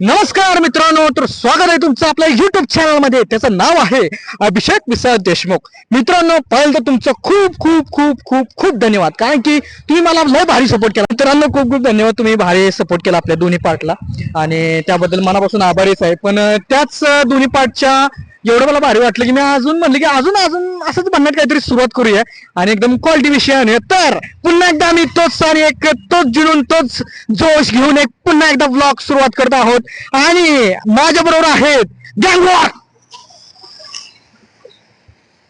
नमस्कार मित्रांनो तर स्वागत आहे तुमचं आपल्या युट्यूब चॅनलमध्ये त्याचं नाव आहे अभिषेक विश्वास देशमुख. मित्रांनो पहिलं तर तुमचं खूप खूप खूप खूप खूप धन्यवाद. कारण की तुम्ही मला लय भारी सपोर्ट केला. मित्रांनो खूप खूप धन्यवाद. तुम्ही भारी सपोर्ट केला आपल्या दोन्ही पार्टला आणि त्याबद्दल मनापासून आभारीच आहे. पण त्याच दोन्ही पार्टच्या एवढं मला भारी वाटलं की मी अजून म्हणलं की अजून अजून असंच म्हणण्यात काहीतरी सुरुवात करूया. आणि एकदम क्वालिटी विषयाने तर पुन्हा एकदा आम्ही तोच आणि एक तोच जुळून तोच जोश घेऊन एक पुन्हा एकदा ब्लॉग सुरुवात करत आहोत. आणि माझ्या बरोबर आहेत गँगवॉर!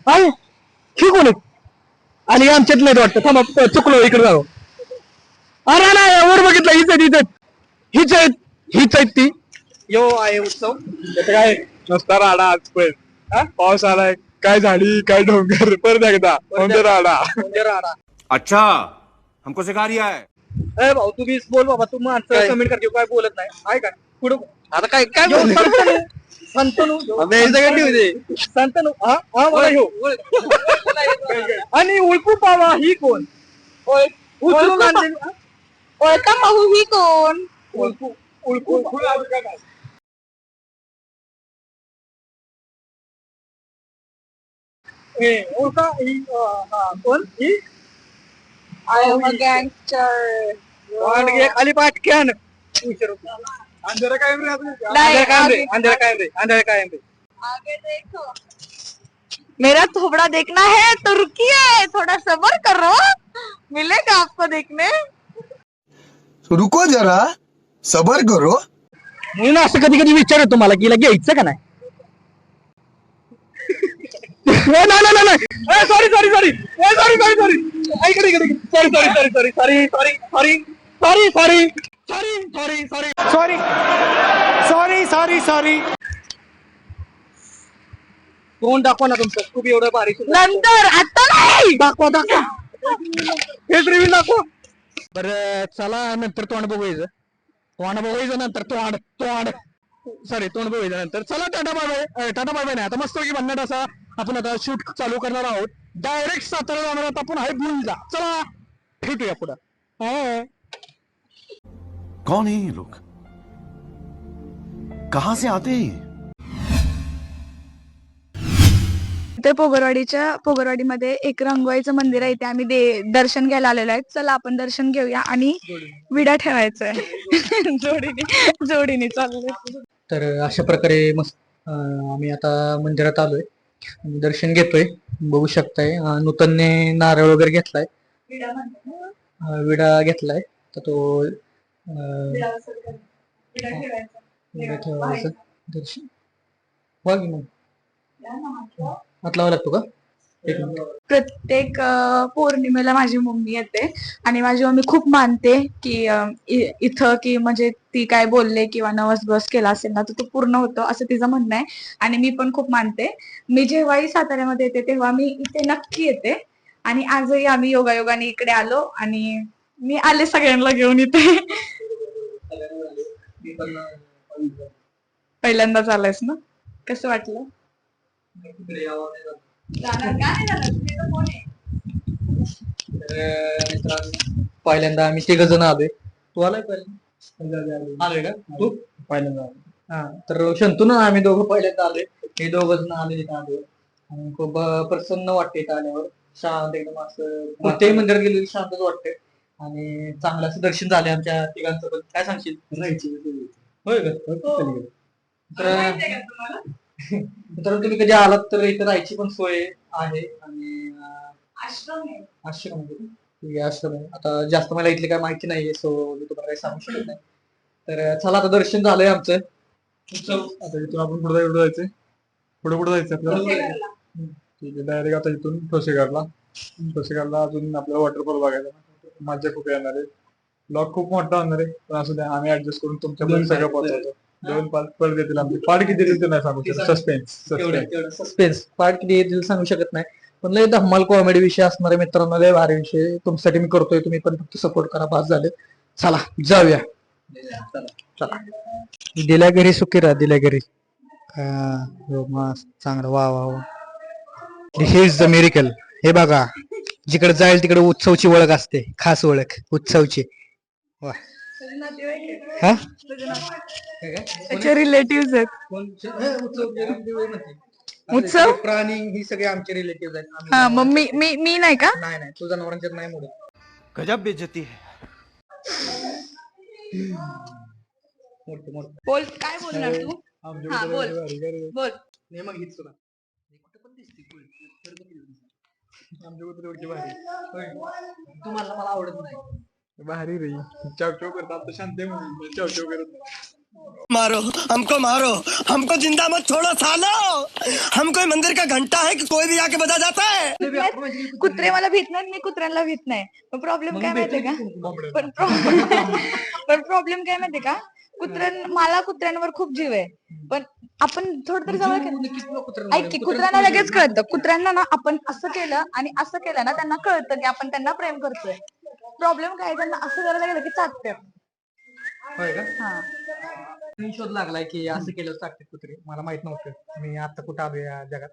आहे ही कोण आहेत आणि आमच्यात नाही वाटतं. थांबा चुकलो इकडे जाऊ. अरे नाही वर बघितलं हिच आहेत हिच आहेत हिच आहेत आहेत ती. यो आहे उत्सव. काय नुसता राडा आज पण. हा? पाऊस आलाय. काय झाडी काय डोंगर? परत एकदा. म्हणजे राडा. म्हणजे राडा. अच्छा. हमको सिखा रिया है. ए भाऊ तुम्ही बोल बाबा. तू माणसं? कमेंट करते काय बोलत नाही. आहे काय पुढे आता काय काय संतनू संतनू संतनू हा? हा मला आणि उळकू पावा ही कोण? उचलून आणलेली हा? ओळखा माहू ही कोण? उळकू उळकू ए, उळका ही अं, हा कोण? ही? I am a gangster. वांडगे खाली पाटक्यान अंधारा काय रे अजून? अंधेरा कायम रे अंधेरा कायम रे अंधेरा कायम रे. आगे देखो. मेरा थोबड़ा देखना है तो रुकिए थोड़ा सबर करो। मिलेगा आपको देखने? रुको जरा सबर करो। म्हणून असं कधी कधी विचार येतो मला की हिला घ्यायचं का नाही ए, नाही नाही नाही sorry sorry sorry sorry sorry sorry इकडे इकडे sorry sorry sorry sorry sorry sorry sorry sorry sorry sorry sorry sorry sorry sorry तोंड दाखवा ना तुमचं. खूप एवढं भारी. नंतर आता नाही. दाखवा दाखवा. हेच रिव्ह्यू दाखवा. बर चला नंतर तोंड बघायचं. तोंड बघायचं नंतर तोंड तोंड. सॉरी तोंड बघायचं नंतर. चला tata bye bye. Tata bye bye नाही. आता मस्त की भन्नाट असा. आपण आता शूट चालू करणार आहोत. डायरेक्ट सातारा जाणार आहोत आपण. आहे बुलजा चला भेटूया पुढं. हा. कौन है ये लोग? कहां से आते हैं ये? ते पोगरवाडीच्या पोगरवाडीमध्ये एक रंगवाईचं मंदिर आहे. ते आम्ही दे दर्शन घ्यायला आलेलो आहे चला आपण दर्शन घेऊया आणि विडा ठेवायचा आहे जोडीने जोडीने चाललोय. तर अशा प्रकारे मस्त अं, आम्ही आता मंदिरात आलोय. दर्शन घेतोय. बघू शकताय. नूतनने नारळ वगैरे घेतलाय. विडा घेतलाय. तर तो ठेवायचा. दर्शन. बघ मग. हात लावा लागतो का? प्रत्येक पौर्णिमेला माझी मम्मी येते आणि माझी मम्मी खूप मानते की इथं की म्हणजे ती काय बोलले किंवा नवस बस केला असेल ना तर तो पूर्ण होतो असं तिचं म्हणणं आहे. आणि मी पण खूप मानते. मी जेव्हाही साताऱ्यामध्ये येते तेव्हा मी इथे नक्की येते. आणि आजही आम्ही योगायोगाने इकडे आलो आणि मी आले सगळ्यांना घेऊन इथे. पहिल्यांदाच आलायस ना? कसं वाटलं? तर मित्रांनो पहिल्यांदा आम्ही तिघ जण आलोय तू आलाय पहिल्यांदा आलोय का तू पहिल्यांदा आलोय. हा तर शंतू ना आम्ही दोघं पहिल्यांदा आलोय हे दोघं जण आले इथं आलोय आणि खूप प्रसन्न वाटते इथं आल्यावर शांत एकदम असं कोणत्याही मंदिरात गेलो की शांतच वाटते आणि चांगलं असं दर्शन झाले आमच्या तिघांचं पण काय सांगशील होय का तर मित्रांनो तुम्ही कधी आलात तर इथं राहायची पण सोय आहे आणि आश्रम आहे. आश्रम आहे. आश्रम आता जास्त मला इथली काय माहिती नाहीये सो मी तुम्हाला काही सांगू शकत नाही. तर चला आता दर्शन झालंय आमचं. आता इथून आपण पुढे पुढे जायचंय. पुढे पुढे जायचं आपल्याला. ठीक आहे डायरेक्ट आता इथून ठोसेघरला ठोसेघरला अजून आपल्याला वॉटरफॉल बघायचा मजा खूप येणार आहे. ब्लॉग खूप मोठा होणार आहे. पण असू द्या आम्ही ऍडजस्ट करून तुमच्यापर्यंत सगळं पोहोचवतो. दोन पाच पड देतील आमचे. पाड किती देतील ते नाही सांगू शकत. सस्पेन्स सस्पेन्स सस्पेन्स पार्ट किती येतील सांगू शकत नाही. पण लय धम्माल कॉमेडी विषय असणार आहे मित्रांनो. लय भारी विषय तुमच्यासाठी मी करतोय. तुम्ही पण फक्त सपोर्ट करा. पास झाले. चला जाऊया. चला. दिल्या घरी सुखी राहा दिल्या घरी. हा, हो, मस्त चांगलं. वा वा वा. दिस इज द मेरिकल हे बघा. जिकडे जाईल तिकडे उत्सवची ओळख असते. खास ओळख. उत्सवची. वा. हा? त्याचे रिलेटिव्ह आहेत. उत्सव? ते प्राणी ही सगळे आमचे रिलेटिव्ह आहेत. आम्ही हा मग मी मी मी नाही का? नाही नाही. तुझ्या जनावरांच्यात नाही मोडत. गजब बेइज्जती है. मोडते मोडते. बोल काय बोलणार तू? हा बोल. भारी. बोल. नाही मग हीच तुला. भारी होय. मला आवडत नाही. भारी रे चाव चाव करत आता शांत आहे म्हणून चाव करत. मारो हमको मारो. हमको जिंदा मत छोड़ो सालो. हम कोई मंदिर का घंटा है कि कोई भी आके बजा जाता है? कुत्रे मला भीत नाही मी कुत्र्यांना भीत नाही पण प्रॉब्लेम काय माहितीये का. पण पण प्रॉब्लेम काय माहितीये का? कुत्र्यां मला कुत्र्यांवर खूप जीव आहे. पण आपण थोडं तरी जवळ केलं- ऐक की कुत्र्यांना लगेच कळतं. कुत्र्यांना ना आपण असं केलं आणि असं केलं ना त्यांना कळतं की आपण त्यांना प्रेम करतोय. प्रॉब्लेम काय त्यांना असं करायला गेलं की चाटते होय का? हा. मी शोध लागलाय की असं केलं टाकते कुत्रे मला माहीत नव्हतं. मी आता कुठं आलो या जगात?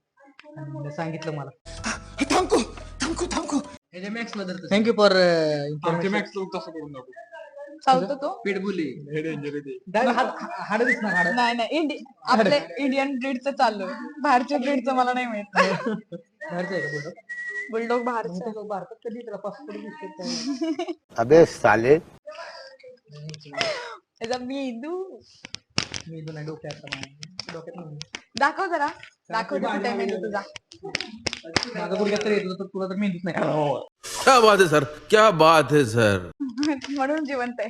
आणि मला. सांगितलं मला थमको थमको थमको थँक्यू फॉर मॅक्स तसं करून नको चालतो तो. पिटबुली हे डेंजर आहे. ते हाड दिसणार हाड. नाही नाही. इंडि आपल्या इंडियन ब्रीडचं चालू आहे. बाहेरच्या ब्रीडचं मला नाही माहीत. बाहेरचं आहे का? बुलडॉग भारतात कधी त्याला पासपोर्ट दिसते अबे साले त्याचा मेंदू. मी जुना डोक्यात डोक्यात नाही. दाखव जरा. दाखव दे कुठे मेंदू तुझा. माझा गुडघ्यात तर येतो तर तुला तर नाही. क्या बात है सर क्या बात है सर म्हणून जिवंत आहे.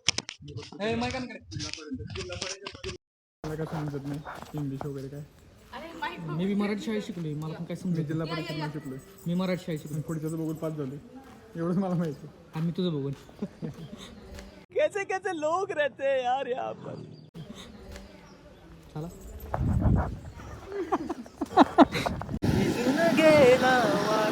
मला काय समजत नाही. इंग्लिश वगैरे काय? मी बी मराठी शाळेत शिकलोय. मला पण काय मी समजेल जिल्हा परिषद शिकलोय. मी मराठी शाळेत शिकलो पुढच्याचं बघून पास झाले एवढंच मला माहिती आम्ही तुझं बघून. कैसे कैसे लोग रहते हैं यार यहाँ पर? चला. गेला वारा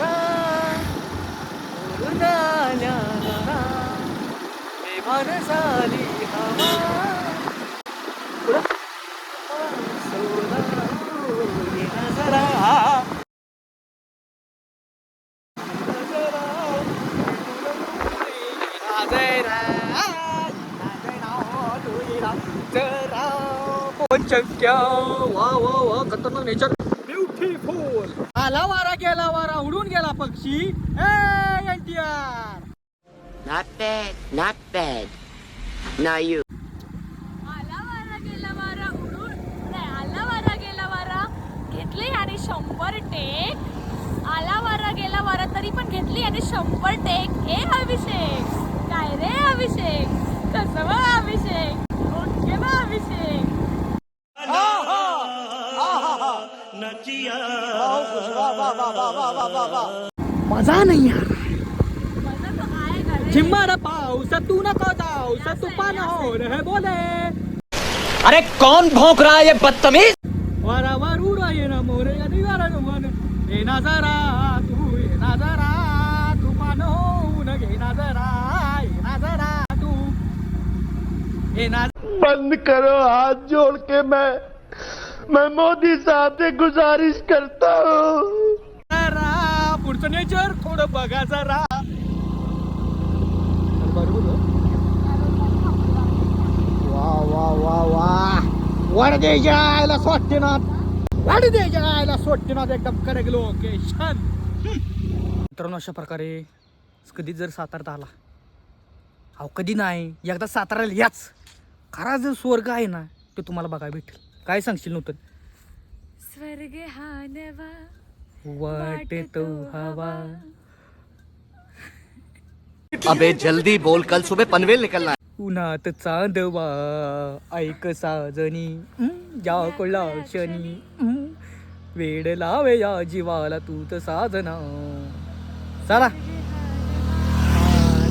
ब्युटीफुल आला वारा गेला वारा उडून गेला पक्षी. ए NTR Not bad, not bad. Now you. आला वारा गेला वारा उडून. नाही आला वारा गेला वारा. घेतली आणि शंभर टेक. आला वारा गेला वारा तरी पण घेतली आणि शंभर टेक. ए अभिषेक. काय रे अभिषेक? कसं अभिषेक? ओके मग अभिषेक. मजा नाही यार. आएगा रे झिम्मार पाऊस तू नको जाऊस तुफान हो रे बोले। अरे कौन भौंक रहा है ये बदतमीज? वारावर उडा ये ना मोरे आणि वारा मन ये ना जरा तू ये ना जरा तुफान होऊन घे ना जरा ये ना जरा तू। ये ना बंद करो हाथ जोड़ के मैं मैं मोदी साहब से गुजारिश करता हूँ। जरा पुढचं नेचर थोडं बघा जरा। वा वा वा वा. वाढ द्यायच्या आयला सोडतेनाथ द्यायच्या आयला सोडतेनाथ एकदम करेक्ट लोकेशन मित्रांनो अशा प्रकारे कधी जर सातारता आला. अहो कधी नाही. एकदा साताऱ्याला याच. खरा जर स्वर्ग आहे ना ते तुम्हाला बघायला भेटेल. काय सांगशील नव्हतं स्वर्ग हा नवा वाटतो हवा. अबे जल्दी बोल कल सुबह पनवेल निकलना है। उन्हात चांदवा ऐक साजनी या कुलाक्षणी हं, वेड लावे या जीवाला तूत साजना। चला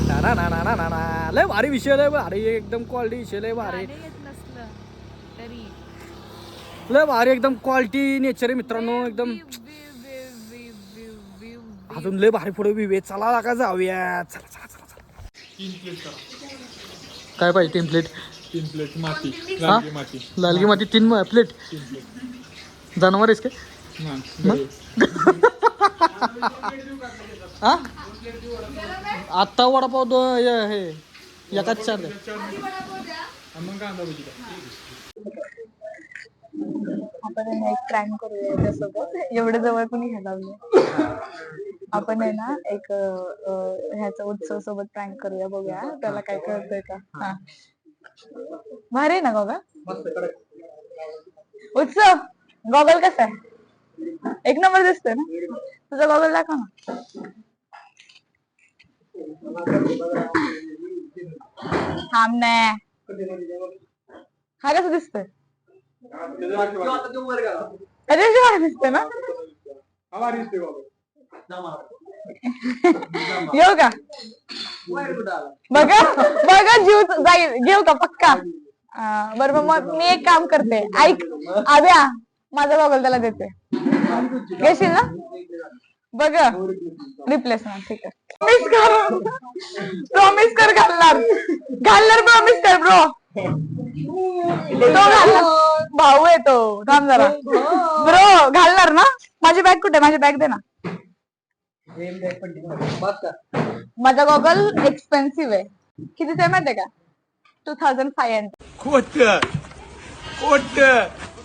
ना ना ना ना ना ना लय भारी विषय लय भारी एकदम क्वालिटी विषय लय भारी. लय भारी एकदम क्वालिटी नेचर आहे मित्रांनो एकदम. अजून लय भारी पुढे विवे चला लागा जाऊया. चला चला. तीन प्लेट करा. काय पाहिजे तीन प्लेट तीन प्लेट माती. हा? लालगी माती. लालगी माती तीन प्लेट तीन प्लेट जनावर आहेस काय? नाही हा? आत्ता वडापाव दो हे- हे एकाच चार द्या. आणि मग कांदा भजी द्या. आपण एक प्रँक करूया त्यासोबत एवढं जवळ पण घ्यायला लागलं आपण आहे ना एक अं, ह्याचा उत्सव सोबत प्रँक करूया बघूया. त्याला काय कळतंय का? हा. भारी आहे ना गॉगल उत्सव! गॉगल कसा आहे? एक नंबर दिसतोय ना? तुझा गॉगल दाखव ना. थांब ना. हा कसं दिसतोय? अरे दिसतोय ना? हा भारी दिसते बाबा येऊ का? बघा बघा जीव जाईल घेऊ का पक्का? बरं मग मी एक काम करते. ऐक आद्या माझा गॉगल त्याला देते. घेशील ना? बघ रिप्लेसमेंट ठीक आहे. प्रॉमिस कर. प्रॉमिस कर घालणार. घालणार प्रॉमिस कर ब्रो तो घालणार. भाऊ आहे तो. थांब जरा. ब्रो घालणार ना? माझी बॅग कुठे माझी बॅग दे ना. माझा गॉगल एक्सपेन्सिव्ह आहे. कितीचा आहे माहितीये का? टू थाउजंड फाय हंड्रेड खोट खोट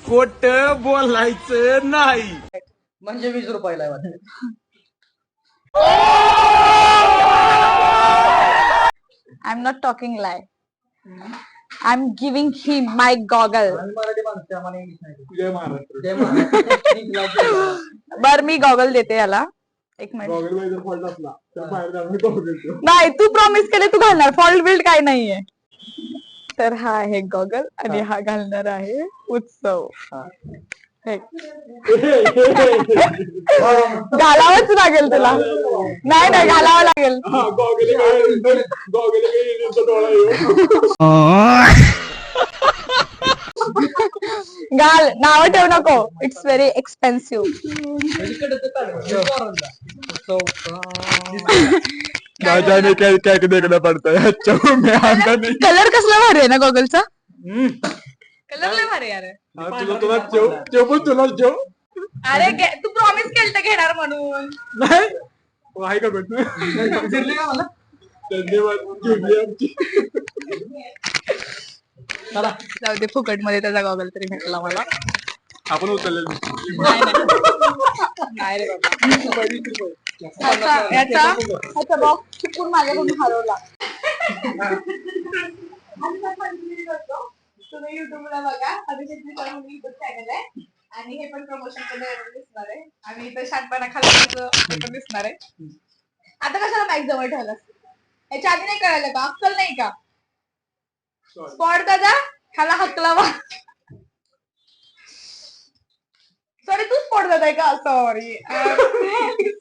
खोट बोलायचं नाही. म्हणजे वीस रुपयाला. I am not talking lie I am giving him my goggle. बर मी गॉगल देते याला. एक मिनिट गॉगलमध्ये जर फॉल्ट असला तर बाहेर जाऊन गॉगल देतो. नाही तू प्रॉमिस केले तू घालणार. फॉल्ट बिल्ड काय नाहीये. तर हा आहे गॉगल आणि हा. घालणार आहे उत्सव. हे. घालावंच लागेल तुला. नाही नाही घालावं लागेल. घाल नाव ठेवू नको. इट्स व्हेरी एक्सपेन्सिव्ह क्या क्या देखना पड़ता है अच्छा मैं आता नहीं. कलर कसला भारी आहे ना गॉगलचा कलर लय भारी आहे अरे. हाँ, तुला तुला जेव जेव पण तुला जेव. अरे घे- तू प्रॉमिस केलं घेणार म्हणून. नाही. वो आहे का भेटू धन्यवाद. जाऊ दे फुकटमध्ये त्याचा गॉगल तरी भेटला मला. आपण उचललेलं नाही. नाही. नाही रे बाबा. ह्याचा ह्याचा ह्याचा बॉक्स चुकून माझ्याकडून हरवला. तुम्ही युट्यूबला बघा. युट्यूब चॅनल आहे. आणि हे पण प्रमोशन दिसणार आहे. आणि इथं शाटपाना खाल्ल्याचं हे पण दिसणार आहे. आता कशाला माईक जवळ ठेवलास? याच्या आधी नाही कळालं का? अक्कल नाही का? स्पॉट दादा ह्याला हकला वा सॉरी तू स्पॉट दादा आहे का? सॉरी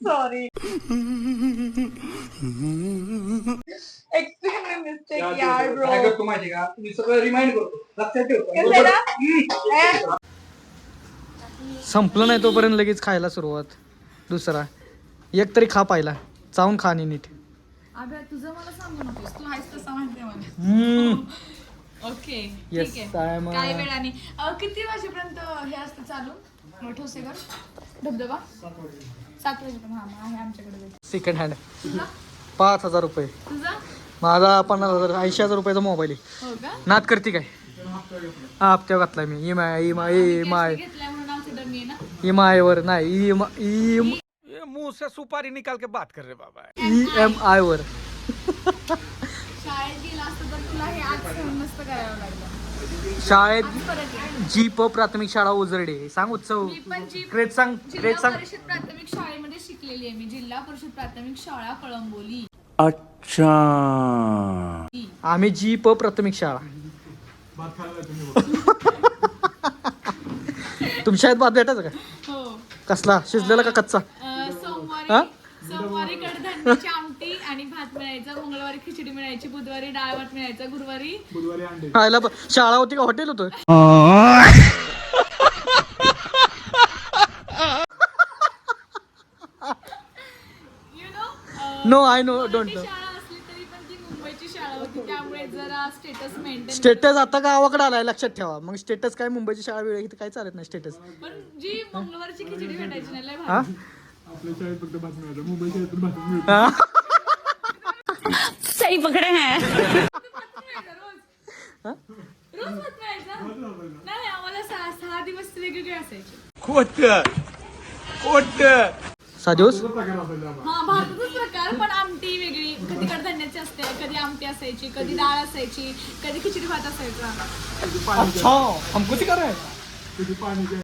सॉरी एक्स्ट्रीमली मिस्टेक यार ब्रो काय करतो माहिती का? मी सगळं रिमाइंड करतो. लक्षात कसं आहे ना? ठेवतो ए, संपलं नाही तोपर्यंत लगेच खायला सुरुवात. दुसरा. एक तरी खा पाहिला. चावून खा आणि नीट. अगं तुझं मला सांगू नकोस. तू आहेस तसा माहिती आहे मला. हम्म. ओके Yes, ठीक I आहे am a- काही वेळाने. अं, किती वाजेपर्यंत हे असतं चालू? ठोसेकर धबधबा? सात वाजेपर्यंत हा मग आहे आमच्याकडे सेकंड हँड तुझा? पाच हजार रुपये. तुझा? माझा पन्नास हजार ऐंशी हजार रुपयाचा मोबाईल आहे. हो का? नाद करते काय? हा हप्त्या घातलाय मी. इम आय इम आय इम आय घेतलाय म्हणून आमचं डमी आहे ना इम आय वर नाही इम इम मुंह से सुपारी निकाल के बात कर रहे बाबा. ई एम आय वर. शाळेत गेला असतं तर तुला हे आज सहन नसतं करावं लागलं. शाळेत आज परत ये. जी प प्राथमिक शाळा उजरडे सांग उत्सव. मी पण जी क्रेत सांग जिल्हा क्रेत सांग. परिषद प्राथमिक शाळेमध्ये शिकलेली आहे मी. जिल्हा परिषद प्राथमिक शाळा कळंबोली. अच्छा. आम्ही जी प प्राथमिक शाळा. तुमच्या शाळेत भात भेटायचं का? हो. कसला? शिजलेला का कच्चा? अं, सोमवारी हा? सोमवारी कडधान्याची आमटी खिचडी मिळायची बुधवारी डाळ भात मिळायचं गुरुवारी शाळा होती का? हॉटेल होत? No I know don't status आता गावाकडे आलाय लक्षात ठेवा. मग स्टेटस काय? मुंबईची शाळा वेळ काय चालत नाही स्टेटस मंगळवारची खिचडी भेटायची नाही आपल्या शाळेत फक्त मुंबई शाळेत दिवस वेगवेगळे असायचे सहा दिवस हा भारतातच प्रकार पण आमटी वेगळी। कधी कडधान्याची असते कधी आमटी असायची कधी डाळ असायची कधी खिचडी भात असायचा. अच्छा हमको सिखा रहा है।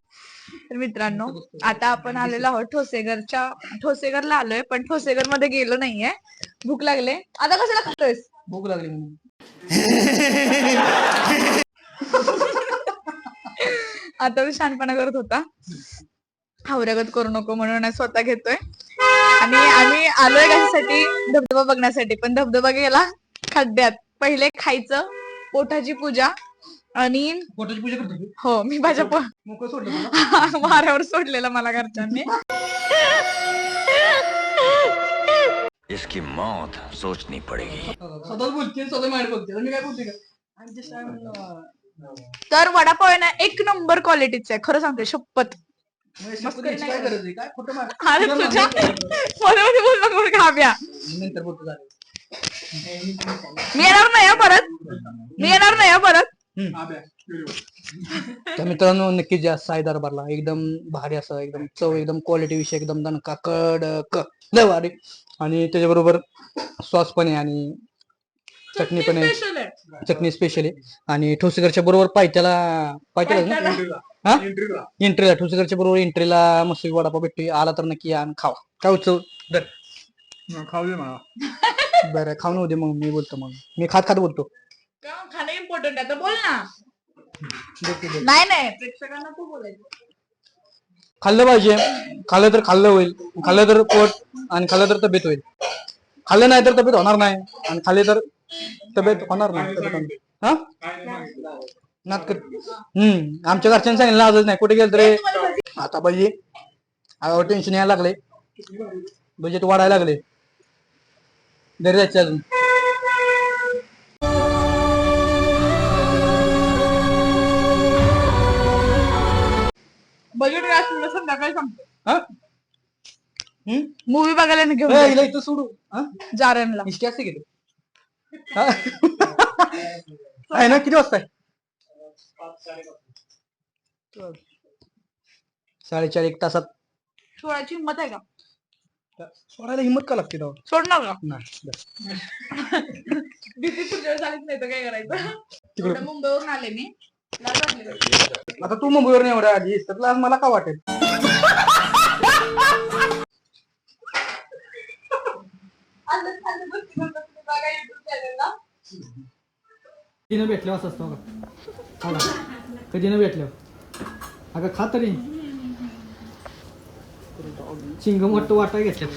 तर मित्रांनो आता आपण आलेलो आहोत ठोसेघरच्या ठोसेघरला आलोय पण ठोसेघरमध्ये गेलो नाहीये. भूक लागले. आता कशाला खातोयस? भूक लागली म्हणून. आता मी शानपणा करत होता. हावऱ्यागत करू नको म्हणून स्वतः घेतोय. आणि आम्ही आलोय कशासाठी धबधबा बघण्यासाठी. पण धबधबा गेला खड्ड्यात पहिले खायचं पोटाची पूजा. आणि पोटाची पूजा करतो तू हो मी माझ्या पो- मोकळं सोडलं तुला वाऱ्यावर सोडलेलं मला घरच्यांनी. इसकी मौत सोचनी पड़ेगी। स्वतःच बोलते स्वतः मांडी बघते तर मी काय बोलते का? आमच्या शाळेमधलं तर वडापाव आहे ना एक नंबर क्वालिटीचा आहे. खरं सांगते शपथ. मग शपथ घ्यायची काय गरज आहे? काय खोटं मार अरे तुझ्या मध्ये मध्ये बोल नको बरं. नंतर बोलतो मी येणार नाही हं परत. मी येणार नाही हं परत. तर मित्रांनो नक्कीच या साई दरबारला एकदम भारी असं एकदम चव एकदम क्वालिटी विषय एकदम दणका कडक लय भारी. आणि त्याच्याबरोबर सॉस पण आहे आणि चटणी पण आहे. चटणी स्पेशल आहे. आणि ठोसेकरच्या बरोबर पायथ्याला पायथ्याला हा? एंट्रीला ठोसेकरच्या बरोबर एंट्रीला मस्त वडापाव भेटतोय. आला तर नक्की या आणि खावा. काय उत्सव? दर खाऊ दे मला. बरं खाऊन होते मग. मी बोलतो मग. मी खात खात बोलतो. इम्पॉर्टंट आहे. तर बोल ना. नाही नाही. प्रेक्षकांना तू बोलायचं. खाल्लं पाहिजे. खाल्लं तर खाल्लं होईल. खाल्लं तर पोट आणि खाल्लं तर तब्येत होईल. खाल्लं नाही तर तब्येत होणार नाही. आणि खाल्ले तर तब्येत होणार नाही. तब्येत होणार. हा? नात कर हम्म. आमच्या घरच्यांनी सांगितलं आजच नाही. कुठे गेलं तरी आता पाहिजे टेन्शन यायला लागले. बजेट वाढायला लागले. घरी जायचं अजून. बजेट काय असलं संध्याकाळी सांगतो? हा? मूवी बघायला ना घेऊन इथं सोडू. जारणला इसके असते हा? आहे ना किती वाजता आहे? साडेचार एक तासात. सोडायची हिंमत आहे का? सोडायला हिंमत का लागते तेव्हा? सोडणार का? नाही बस. भीती पुढच्या वेळेस आलीच नाही तर काय करायचं? मुंबईवरून आले मी. आता तू मुंबईवर नाही एवढ्या आधी तर आज मला का वाटेल? आलं- आलं भेटल्यावर असं असतं हो का? कधीनं भेटल्यावर? अगं खा तरी. चिंगम वाटतं वाटाय घेतल्या.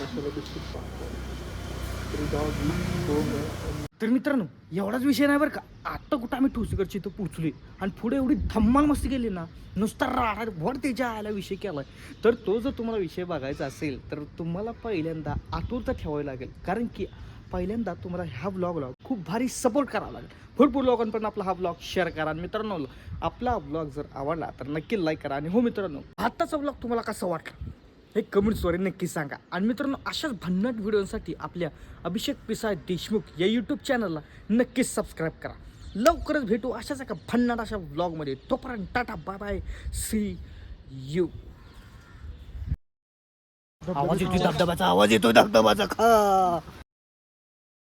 तर मित्रांनो एवढाच विषय नाही बरं का? आत्ता कुठं आम्ही ठोसेकडची इथं पोचलोय आणि पुढे एवढी धम्माल मस्ती केली ना नुसता राडा भर त्याच्या आयला विषय केला तर तो जर तुम्हाला विषय बघायचा असेल तर तुम्हाला पहिल्यांदा आतुरता ठेवावी लागेल. कारण की पहिल्यांदा तुम्हाला ह्या ब्लॉगला खूप भारी सपोर्ट करावा लागेल. भरपूर लोकांपर्यंत आपला हा ब्लॉग शेअर करा. आणि मित्रांनो आपला ब्लॉग जर आवडला तर नक्की लाईक करा. आणि हो मित्रांनो आत्ताचा ब्लॉग तुम्हाला कसा वाटला? हे कमेंट्सवर नक्की सांगा. आणि मित्रांनो अशाच भन्नाट व्हिडिओसाठी आपल्या अभिषेक पिसाळ देशमुख या यूट्यूब चॅनलला नक्कीच सबस्क्राईब करा. लवकरच भेटू अशाच एका भन्नाट अशा ब्लॉगमध्ये तोपर्यंत tata bye bye see you आवाज येतो धबधबाचा आवाज येतो धबधबाचा खा.